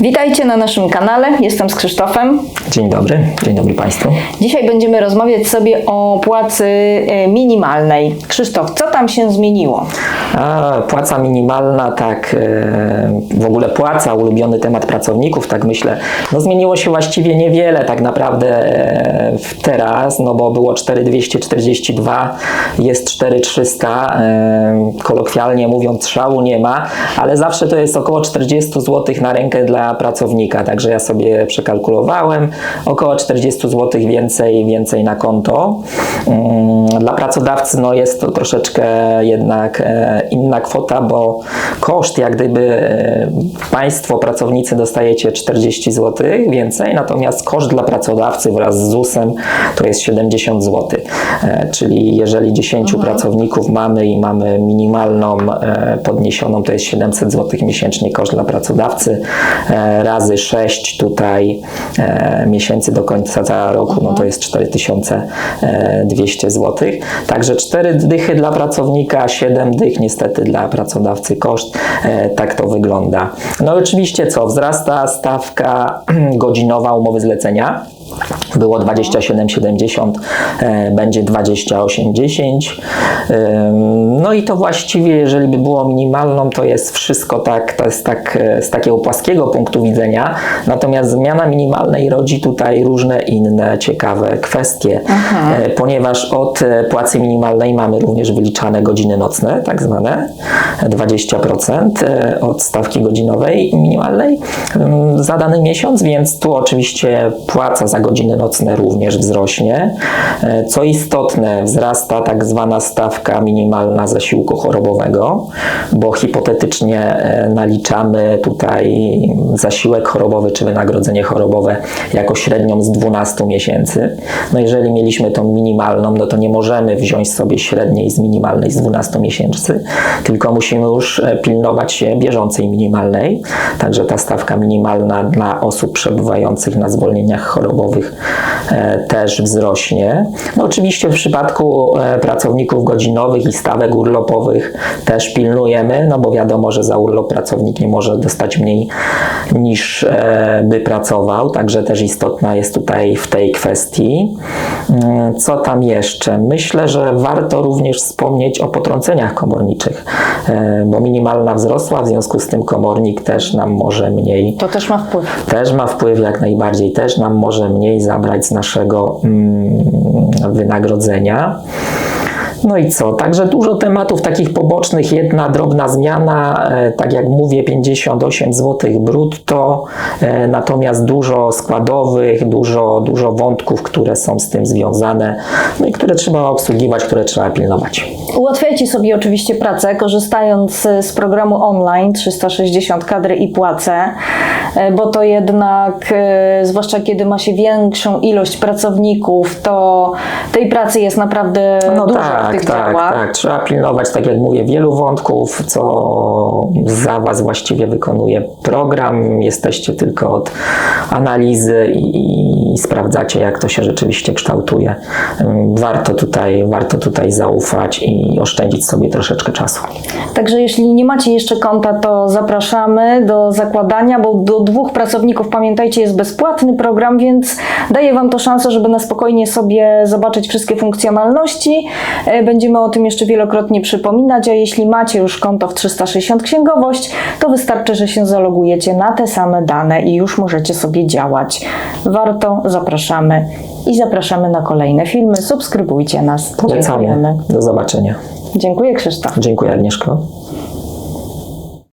Witajcie na naszym kanale. Jestem z Krzysztofem. Dzień dobry, dzień dobry Państwu. Dzisiaj będziemy rozmawiać sobie o płacy e, minimalnej. Krzysztof, co tam się zmieniło? A, płaca minimalna, tak, e, w ogóle płaca, ulubiony temat pracowników, tak myślę, no zmieniło się właściwie niewiele tak naprawdę e, w teraz, no bo było 4242, jest 4300, e, kolokwialnie mówiąc szału nie ma, ale zawsze to jest około 40 zł na rękę dla pracownika, także ja sobie przekalkulowałem, około 40 zł więcej, więcej na konto. Mm, Dla pracodawcy no jest to troszeczkę jednak e, inna kwota, bo koszt jak gdyby e, Państwo, pracownicy dostajecie 40 zł więcej, natomiast koszt dla pracodawcy wraz z ZUS-em to jest 70 zł. E, Czyli jeżeli 10 pracowników mamy i mamy minimalną e, podniesioną, to jest 700 zł miesięcznie koszt dla pracodawcy, e, razy 6 tutaj miesięcy do końca roku, no to jest 4200 zł. Także 4 dychy dla pracownika, 7 dych niestety dla pracodawcy koszt. Tak to wygląda. No i oczywiście co? Wzrasta stawka godzinowa umowy zlecenia. Było 27,70, e, będzie 28,10. Ym, No i to właściwie, jeżeli by było minimalną, to jest wszystko tak, to jest tak e, z takiego płaskiego punktu widzenia. Natomiast zmiana minimalnej rodzi tutaj różne inne ciekawe kwestie, e, ponieważ od e, płacy minimalnej mamy również wyliczane godziny nocne, tak zwane 20% e, od stawki godzinowej minimalnej za dany miesiąc, więc tu oczywiście płaca za godziny nocne również wzrośnie. E, Co istotne, wzrasta tak zwana stawka minimalna zasiłku chorobowego, bo hipotetycznie e, naliczamy tutaj zasiłek chorobowy czy wynagrodzenie chorobowe jako średnią z 12 miesięcy. No jeżeli mieliśmy tą minimalną, no to nie możemy wziąć sobie średniej z minimalnej z 12 miesięcy, tylko musimy już e, pilnować się bieżącej minimalnej. Także ta stawka minimalna dla osób przebywających na zwolnieniach chorobowych e, też wzrośnie. No oczywiście w przypadku e, pracowników godzinowych i stawek urlopowych też pilnujemy, no bo wiadomo, że za urlop pracownik nie może dostać mniej niż e, by pracował, także też istotna jest tutaj w tej kwestii. Mm, Co tam jeszcze? Myślę, że warto również wspomnieć o potrąceniach komorniczych, e, bo minimalna wzrosła, w związku z tym komornik też nam może mniej To też ma wpływ. też ma wpływ jak najbardziej, też nam może mniej zabrać z naszego mm, wynagrodzenia. No i co? Także dużo tematów takich pobocznych. Jedna drobna zmiana, e, tak jak mówię, 58 zł brutto, e, natomiast dużo składowych, dużo, dużo wątków, które są z tym związane, no i które trzeba obsługiwać, które trzeba pilnować. Ułatwiajcie sobie oczywiście pracę, korzystając z programu online 360 kadry i płace, bo to jednak, e, zwłaszcza kiedy ma się większą ilość pracowników, to tej pracy jest naprawdę No dużo w tak, tych tak, działach. tak. Trzeba pilnować, tak jak mówię, wielu wątków, co za Was właściwie wykonuje program. Jesteście tylko od analizy i, i sprawdzacie, jak to się rzeczywiście kształtuje. Ym, Warto tutaj, warto tutaj zaufać i oszczędzić sobie troszeczkę czasu. Także jeśli nie macie jeszcze konta, to zapraszamy do zakładania, bo do dwóch pracowników, pamiętajcie, jest bezpłatny program, więc daje Wam to szansę, żeby na spokojnie sobie zobaczyć wszystkie funkcjonalności. E, Będziemy o tym jeszcze wielokrotnie przypominać, a jeśli macie już konto w 360 Księgowość, to wystarczy, że się zalogujecie na te same dane i już możecie sobie działać. Warto, zapraszamy i zapraszamy na kolejne filmy. Subskrybujcie nas. Polecamy. Dziękujemy. Do zobaczenia. Dziękuję Krzysztof. Dziękuję Agnieszko.